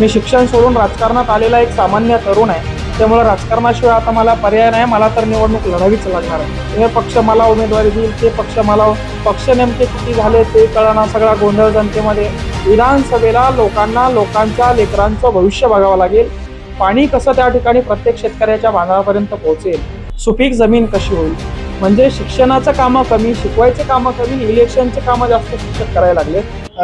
मी शिक्षण सोडून राजकारणात आलेला एक सामान्य तरुण आहे. त्यामुळे राजकारणाशिवाय आता मला पर्याय नाही. मला तर निवडणूक लढावीच लागणार आहे. हे पक्ष मला उमेदवारी देईल ते पक्ष मला पक्ष नेमके किती झाले ते कळणार सगळा गोंधळ जनतेमध्ये. विधानसभेला लोकांना लोकांच्या लेकरांचं भविष्य बघावं लागेल. पाणी कसं त्या ठिकाणी प्रत्येक शेतकऱ्याच्या बांधापर्यंत पोहोचेल? सुपीक जमीन कशी होईल? म्हणजे शिक्षणाचं कामं कमी शिकवायचे कामं कमी इलेक्शनचे कामं जास्त शिक्षक करायला लागले.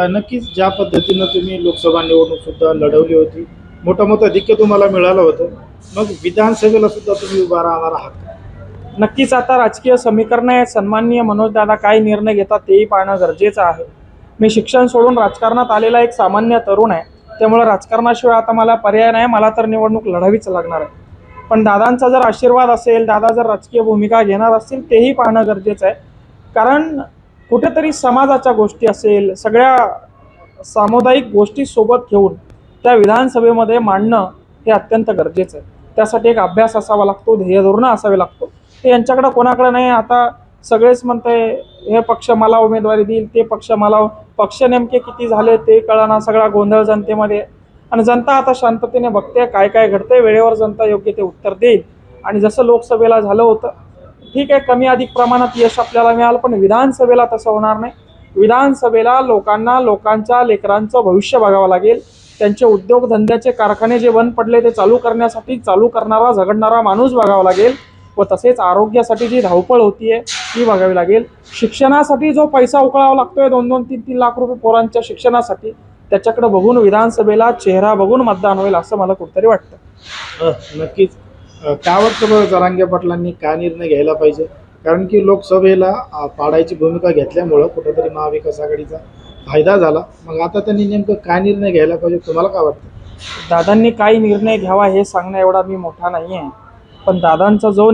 नक्कीच ज्या पद्धतीनं तुम्ही लोकसभा निवडणूक सुद्धा लढवली होती मोठं मोठं अधिक्य तुम्हाला मिळालं होतं मग विधानसभेला सुद्धा तुम्ही उभा राहणार आहात नक्कीच आता राजकीय समीकरण आहे सन्माननीय मनोजदादा काय निर्णय घेतात तेही पाहणं गरजेचं आहे. मी शिक्षण सोडून राजकारणात आलेला एक सामान्य तरुण आहे. त्यामुळे राजकारणाशिवाय आता मला पर्याय नाही. मला तर निवडणूक लढावीच लागणार आहे. पण दादांचा जर आशीर्वाद असेल दादा जर राजकीय भूमिका घेणार असतील तेही पाहणं गरजेचं आहे. कारण कुठेतरी समाजाच्या गोष्टी असेल सगळ्या सामुदायिक गोष्टी सोबत घेऊन त्या विधानसभेमध्ये मांडणं हे अत्यंत गरजेचं आहे. त्यासाठी एक अभ्यास असावा लागतो ध्येय धोरणं असावे लागतो. ते यांच्याकडं कोणाकडे नाही आता सगळेच म्हणते हे पक्ष मला उमेदवारी देईल ते पक्ष मला पक्ष नेमके किती झाले ते कळणार सगळा गोंधळ जनतेमध्ये. आणि जनता आता शांततेने बघते काय काय घडतंय वेळेवर जनता योग्य ते उत्तर देईल. आणि जसं लोकसभेला झालं होतं ठीक आहे कमी अधिक प्रमाणात यश आपल्याला मिळालं पण विधानसभेला तसं होणार नाही. विधानसभेला लोकांना लोकांच्या लेकरांचं भविष्य बघावं लागेल. त्यांचे उद्योगधंद्याचे कारखाने जे बंद पडले ते चालू करण्यासाठी चालू करणारा झगडणारा माणूस बघावा लागेल. व तसेच आरोग्यासाठी जी धावपळ होतीये ती बघावी लागेल. शिक्षणासाठी जो पैसा उकळावा लागतोय दोन दोन तीन तीन लाख रुपये पोरांच्या शिक्षणासाठी त्याच्याकडे बघून विधानसभेला चेहरा बघून मतदान होईल असं मला कुठेतरी वाटतं. नक्कीच. काय वाटतं बरं जरांगे पाटलांनी काय निर्णय घ्यायला पाहिजे? कारण की लोकसभेला पाडायची भूमिका घेतल्यामुळं कुठेतरी महाविकास आघाडीचा फायदा झाला. मग आता त्यांनी नेमकं काय निर्णय घ्यायला पाहिजे तुम्हाला काय वाटतं? दादांनी काय निर्णय घ्यावा हे सांगणं एवढा मी मोठा नाही आहे पण दादांचा जो